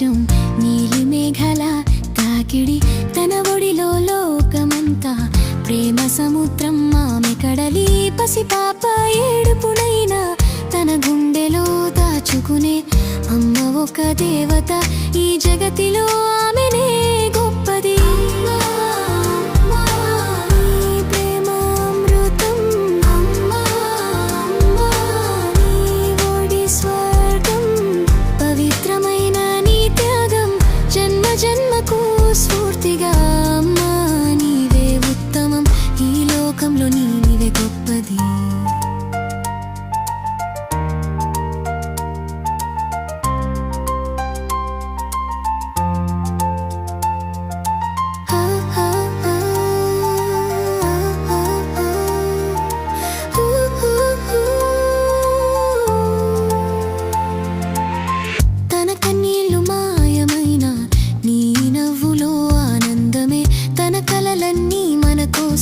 ఆకాశం నీలి మేఘల తాకిడి తన ఒడిలో లోకమంతా. ప్రేమ సముద్రం ఆమె కడలి పసిపాప ఏడుపునైనా తన గుండెలో దాచుకునే అమ్మ ఒక దేవత ఈ జగతిలో ఆమెనే.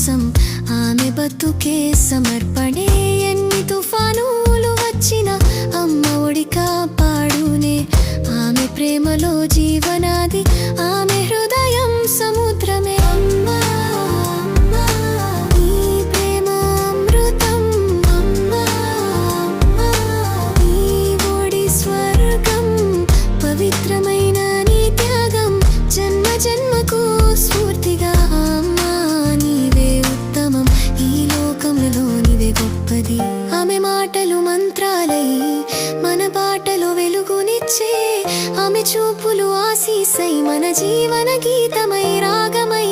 మన కోసం ఆమె బతుకే ఆమె మాటలు మంత్రాలై మన పాటలు వెలుగునిచ్చే ఆమె చూపులు ఆశీసై మన జీవన గీతమై రాగమై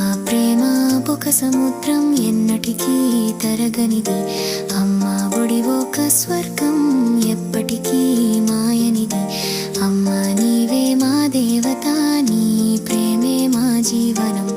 మా ప్రేమ ఒక సముద్రం ఎన్నటికీ తరగనిది. అమ్మ ఒడి ఒక స్వర్గం ఎప్పటికీ మాయనిది. అమ్మ నీవే మా దేవత నీ ప్రేమే మా జీవనం.